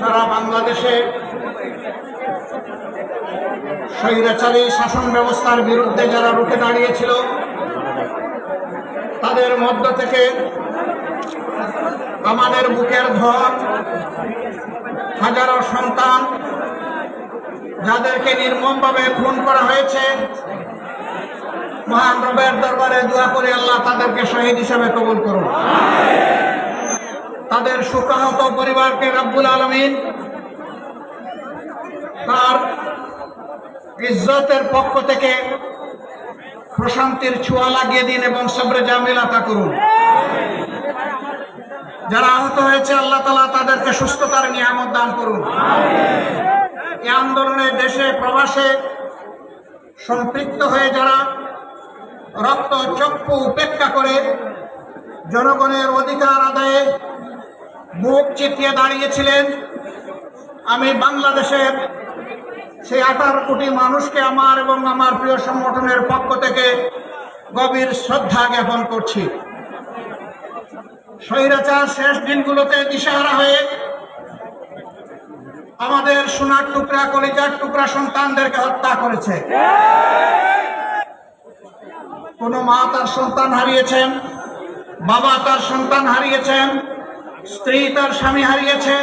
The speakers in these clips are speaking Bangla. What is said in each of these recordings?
সারা বাংলাদেশে স্বৈরাচারী শাসন ব্যবস্থার বিরুদ্ধে যারা রুখে দাঁড়িয়েছিল, তাদের মধ্য থেকে আমাদের বুকের ধর, হাজারো সন্তান যাদেরকে নির্মমভাবে খুন করা হয়েছে, মহান রবের দরবারে দোয়া করে আল্লাহ তাদেরকে শহীদ হিসেবে কবুল করুন। তাদের সুখাহত পরিবারকে রব্বুল আলমিন তার ইজ্জতের পক্ষ থেকে প্রশান্তির ছোঁয়া লাগিয়ে দিন এবং সবরে জামিলাতা করুন। যারা আহত হয়েছে, আল্লাহ তালা তাদেরকে সুস্থতার নিয়ামত দান করুন। এই আন্দোলনে দেশে, প্রবাসে সম্পৃক্ত হয়ে যারা রক্ত চক্ষু উপেক্ষা করে জনগণের অধিকার আদায়ে মুখ চিতিয়ে দাঁড়িয়েছিলেন। আমি বাংলাদেশের সেই আঠারো কোটি মানুষকে আমার এবং আমার প্রিয় সংগঠনের পক্ষ থেকে গভীর শ্রদ্ধা জ্ঞাপন করছি। স্বৈরাচার শেষ দিনগুলোতে দিশাহারা হয়ে আমাদের সোনার টুকরা, কলিজার টুকরা সন্তানদেরকে হত্যা করেছে। কোন মা তার সন্তান হারিয়েছেন, বাবা তার সন্তান হারিয়েছেন স্ত্রী তার স্বামী হারিয়েছে,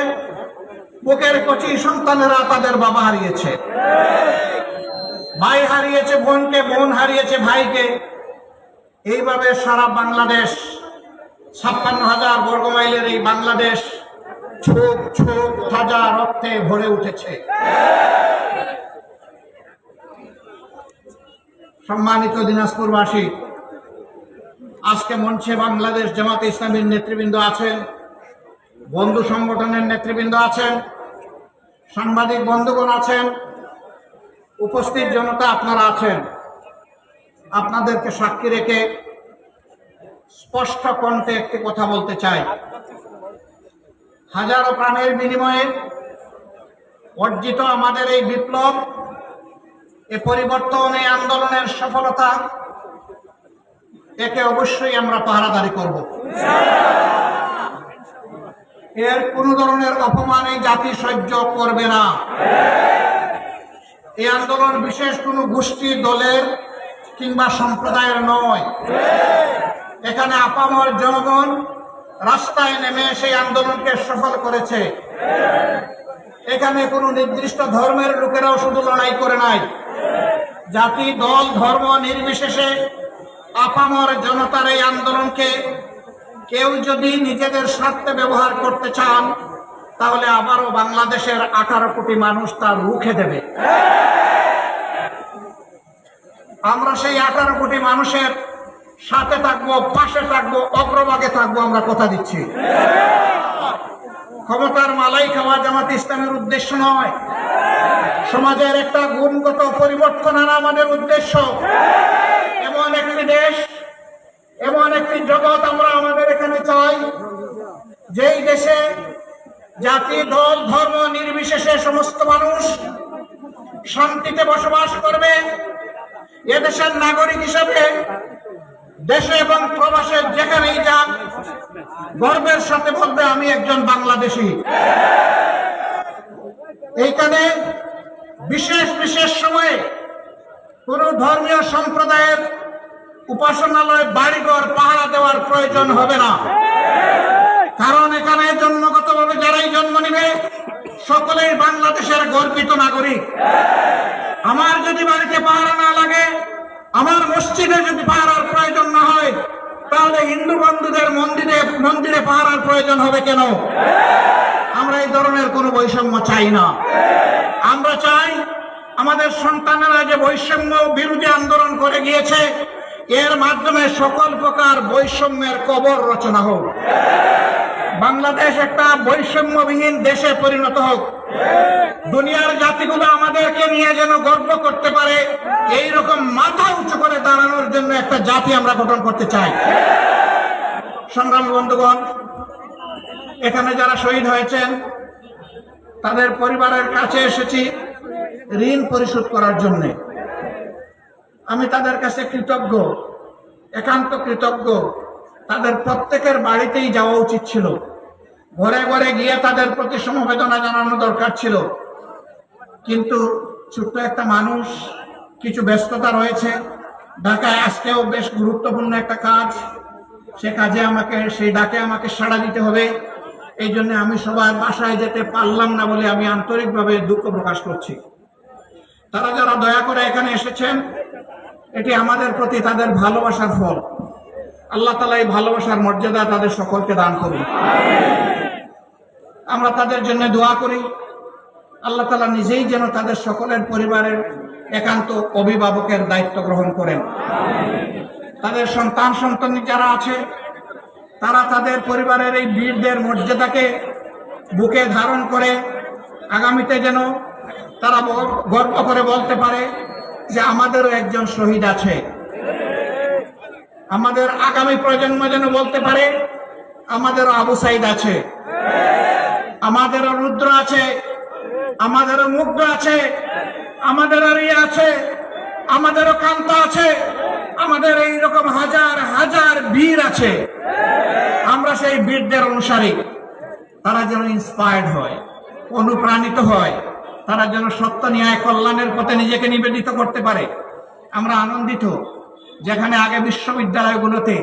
বুকের কচি সন্তানেরা তাদের বাবা হারিয়েছে। ভাই হারিয়েছে, বোনকে, বোন হারিয়েছে ভাইকে। এইভাবে সারা বাংলাদেশ, ছাপ্পান্ন হাজার বর্গমাইলের এই বাংলাদেশ ছোপ ছোপ হাজার রক্তে ভরে উঠেছে। সম্মানিত দিনাজপুরবাসী, আজকে মঞ্চে বাংলাদেশ জামাতে ইসলামীর নেতৃবৃন্দ আছেন। বন্ধু সংগঠনের নেতৃবৃন্দ আছেন, সাংবাদিক বন্ধুগণ আছেন, উপস্থিত জনতা আপনারা আছেন। আপনাদেরকে সাক্ষী রেখে স্পষ্ট কণ্ঠে একটি কথা বলতে চাই। হাজারো প্রাণের বিনিময়ে অর্জিত আমাদের এই বিপ্লব, এ পরিবর্তন, এই আন্দোলনের সফলতা, একে অবশ্যই আমরা পাহারাদারি করব। এর কোন ধরনের অপমান এই জাতি সহ্য করবে না। এই আন্দোলন বিশেষ কোনো গোষ্ঠী, দলের কিংবা সম্প্রদায়ের নয়। এখানে আপামর জনগণ রাস্তায় নেমে সেই আন্দোলনকে সফল করেছে। এখানে কোনো নির্দিষ্ট ধর্মের লোকেরাও শুধু লড়াই করে নাই। জাতি, দল, ধর্ম নির্বিশেষে আপামর জনতার এই আন্দোলনকে কেউ যদি নিজেদের স্বার্থে ব্যবহার করতে চান, তাহলে আবারও বাংলাদেশের আঠারো কোটি মানুষ তা রুখে দেবে। আমরা সেই আঠারো কোটি মানুষের সাথে থাকব, পাশে থাকব, অগ্রভাগে থাকব আমরা কথা দিচ্ছি। ক্ষমতার মালাই খাওয়া জামাত ইসলামের উদ্দেশ্য নয়। সমাজের একটা গুণগত পরিবর্তন আনা আমাদের উদ্দেশ্য। এমন একটি দেশ এমন একটি জগৎ আমরা আমাদের এখানে চাই, যেই দেশে জাতি, দল, ধর্ম নির্বিশেষে সমস্ত মানুষ শান্তিতে বসবাস করবে। এদেশের নাগরিক হিসাবে দেশে এবং প্রবাসে যেখানেই যান গর্বের সাথে বলবে, আমি একজন বাংলাদেশি। এইখানে বিশেষ বিশেষ সময়ে কোন ধর্মীয় সম্প্রদায়ের উপাসনালয় বাড়িঘর পাহারা দেওয়ার প্রয়োজন হবে না। কারণ এখানে জন্মগতভাবে যারাই জন্ম নিবে, সকলেই বাংলাদেশের গর্বিত নাগরিক। আমার যদি বাড়িতে পাহারা না লাগে, আমার মসজিদে যদি পাহারার প্রয়োজন না হয়, তাহলে হিন্দু বন্ধুদের মন্দিরে মন্দিরে পাহারার প্রয়োজন হবে কেন? আমরা এই ধরনের কোনো বৈষম্য চাই না। আমরা চাই আমাদের সন্তানেরা যে বৈষম্য বিরোধী আন্দোলন করে গিয়েছে এর মাধ্যমে সকল প্রকার বৈষম্যের কবর রচনা হোক। বাংলাদেশ একটা বৈষম্যবিহীন দেশে পরিণত হোক। দুনিয়ার জাতিগুলো আমাদেরকে নিয়ে যেন গর্ব করতে পারে এই রকম মাথা উঁচু করে দাঁড়ানোর জন্য একটা জাতি আমরা গঠন করতে চাই। সংগ্রামী বন্ধুগণ, এখানে যারা শহীদ হয়েছেন, তাদের পরিবারের কাছে এসেছি ঋণ পরিশোধ করার জন্য। আমি তাদের কাছে কৃতজ্ঞ, একান্ত কৃতজ্ঞ। তাদের প্রত্যেকের বাড়িতেই যাওয়া উচিত ছিল। ঘরে ঘরে গিয়ে তাদের প্রতি সমবেদনা জানানো দরকার ছিল। কিন্তু ছোট্ট একটা মানুষ, কিছু ব্যস্ততা রয়েছে। ঢাকায় আজকেও বেশ গুরুত্বপূর্ণ একটা কাজ। সে কাজে আমাকে, সেই ডাকে আমাকে সাড়া দিতে হবে। এই জন্য আমি সবার বাসায় যেতে পারলাম না বলে আমি আন্তরিকভাবে দুঃখ প্রকাশ করছি। তারা যারা দয়া করে এখানে এসেছেন এটি আমাদের প্রতি তাদের ভালোবাসার ফল। আল্লাহ তালা এই ভালোবাসার মর্যাদা তাদের সকলকে দান করুন। আমরা তাদের জন্য দোয়া করি। আল্লাহ তালা নিজেই যেন তাদের সকলের পরিবারের একান্ত অভিভাবকের দায়িত্ব গ্রহণ করেন। তাদের সন্তান সন্তানী যারা আছে, তারা তাদের পরিবারের এই বীরদের মর্যাদাকে বুকে ধারণ করে আগামীতে যেন তারা গর্ব করে বলতে পারে যে আমাদেরও একজন শহীদ আছে। আমাদের আগামী প্রজন্ম যেন বলতে পারে, আমাদেরও আবু সাইদ আছে। আমাদেরও রুদ্র আছে। আমাদেরও মুগ্ধ আছে। আমাদেরও রিয়া আছে। আমাদেরও কান্ত আছে। আমাদের এই রকম হাজার হাজার বীর আছে। আমরা সেই বীরদের অনুসারী। তারা যেন ইন্সপায়ার্ড হয়, অনুপ্রাণিত হয়। তারা যেন সত্য ন্যায় কল্যাণের পথে নিজেকে নিবেদিত করতে পারে। আমরা আনন্দিত যেখানে আগে বিশ্ববিদ্যালয়গুলোতে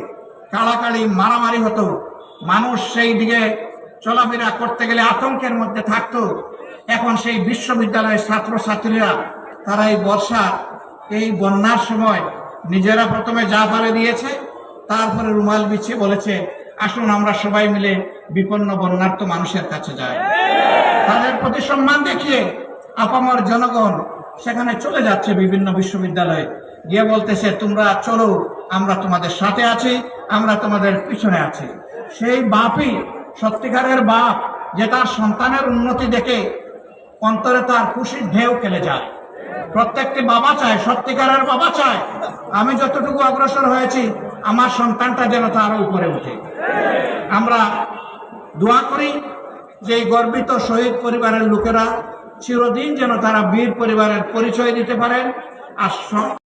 কাড়াকাড়ি মারামারি হতো। মানুষ সেই দিকে চলাফেরা করতে গেলে আতঙ্কের মধ্যে থাকতো। এখন সেই বিশ্ববিদ্যালয়ের ছাত্রছাত্রীরা তারা এই বর্ষা, এই বন্যার সময় নিজেরা প্রথমে যা পারে দিয়েছে, তারপরে রুমাল বিছিয়ে বলেছে, আসুন আমরা সবাই মিলে বিপন্ন বন্যার্থ মানুষের কাছে যাই। তাদের প্রতি সম্মান দেখিয়ে আপামর জনগণ সেখানে চলে যাচ্ছে বিভিন্ন বিশ্ববিদ্যালয়ে। গিয়ে বলতেছে, তোমরা চলো, আমরা তোমাদের সাথে আছি, আমরা তোমাদের পিছনে আছি। সেই বাপই, সত্যিকারের বাপ, যে তার সন্তানের উন্নতি দেখে অন্তরে তার খুশির ঢেউ খেলে যায়। প্রত্যেকটি বাবা চায়, সত্যিকারের বাবা চায়, আমি যতটুকু অগ্রসর হয়েছি, আমার সন্তানটা যেন তারও উপরে উঠে। আমরা দোয়া করি যে গর্বিত শহীদ পরিবারের লোকেরা চিরদিন যেন তারা বীর পরিবারের পরিচয় দিতে পারেন। আর